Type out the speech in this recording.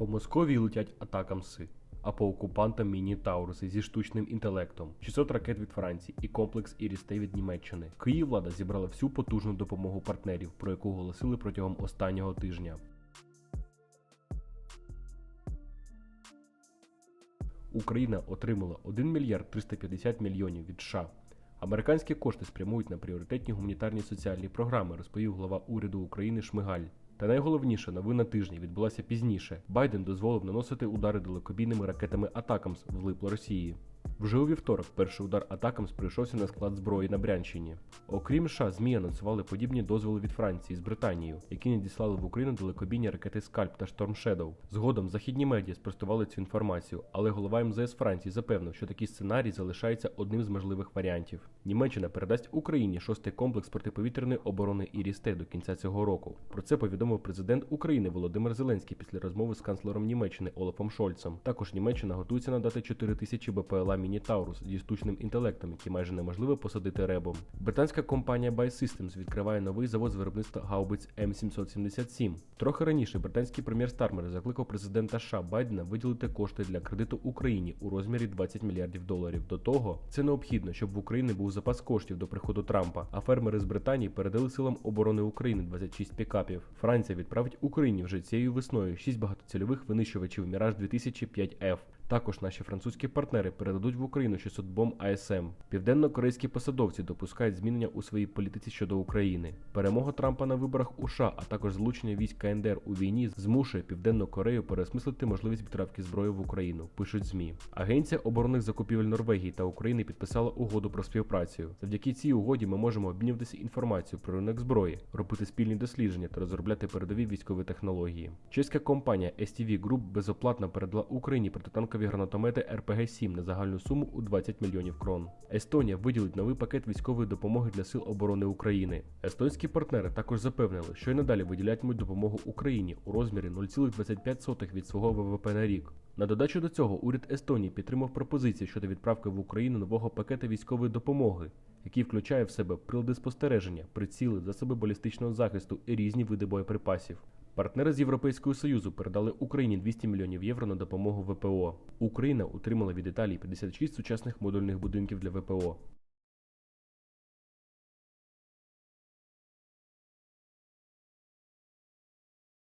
По Московії летять атакамси, а по окупантам міні-тауруси зі штучним інтелектом, 600 ракет від Франції і комплекс Ірістей від Німеччини. Київлада зібрала всю потужну допомогу партнерів, про яку оголосили протягом останнього тижня. Україна отримала 1 мільярд 350 мільйонів від США. Американські кошти спрямують на пріоритетні гуманітарні соціальні програми, розповів глава уряду України Шмигаль. Та найголовніша новина тижня відбулася пізніше. Байден дозволив наносити удари далекобійними ракетами Атакамс липло Росії. Вже у вівторок перший удар Атакамс прийшовся на склад зброї на Брянщині. Окрім США, ЗМІ анонсували подібні дозволи від Франції з Британією, які надіслали в Україну далекобійні ракети Скальп та Шторм Shadow. Згодом західні медіа спростували цю інформацію, але голова МЗС Франції запевнив, що такий сценарій залишається одним з можливих варіантів. Німеччина передасть Україні шостий комплекс протиповітряної оборони Ірісте до кінця цього року. Про це повідомив президент України Володимир Зеленський після розмови з канцлером Німеччини Олафом Шольцем. Також Німеччина готується надати 4 тисячі БПЛА Міні-Таурус зі штучним інтелектом, які майже неможливо посадити ребом. Британська компанія BioSystems відкриває новий завод з виробництва гаубиць М777. Трохи раніше британський прем'єр Стармер закликав президента США Байдена виділити кошти для кредиту Україні у розмірі 20 мільярдів доларів. До того це необхідно, щоб в Україні був запас коштів до приходу Трампа. А фермери з Британії передали силам оборони України 26 пікапів. Франція відправить Україні вже цією весною 6 багатоцільових винищувачів Міраж 2005 f також наші французькі партнери передадуть в Україну 600 бомб АСМ. Південно-корейські посадовці допускають змінення у своїй політиці щодо України. Перемога Трампа на виборах у США, а також залучення військ КНДР у війні змушує Південну Корею переосмислити можливість відправки зброї в Україну. Пишуть змі. Агенція оборонних закупівель Норвегії та України підписала угоду про співпрацю. Завдяки цій угоді ми можемо обмінюватися інформацією про ринок зброї, робити спільні дослідження та розробляти передові військові технології. Чеська компанія STV Group безоплатно передала Україні протитанкові гранатомети РПГ-7 на загальну суму у 20 мільйонів крон. Естонія виділить новий пакет військової допомоги для сил оборони України. Естонські партнери також запевнили, що й надалі виділятимуть допомогу Україні у розмірі 0,25 від свого ВВП на рік. На додачу до цього уряд Естонії підтримав пропозиції щодо відправки в Україну нового пакета військової допомоги, який включає в себе прилади спостереження, приціли, засоби балістичного захисту і різні види боєприпасів. Партнери з Європейського Союзу передали Україні 200 мільйонів євро на допомогу ВПО. Україна отримала від Італії 56 сучасних модульних будинків для ВПО.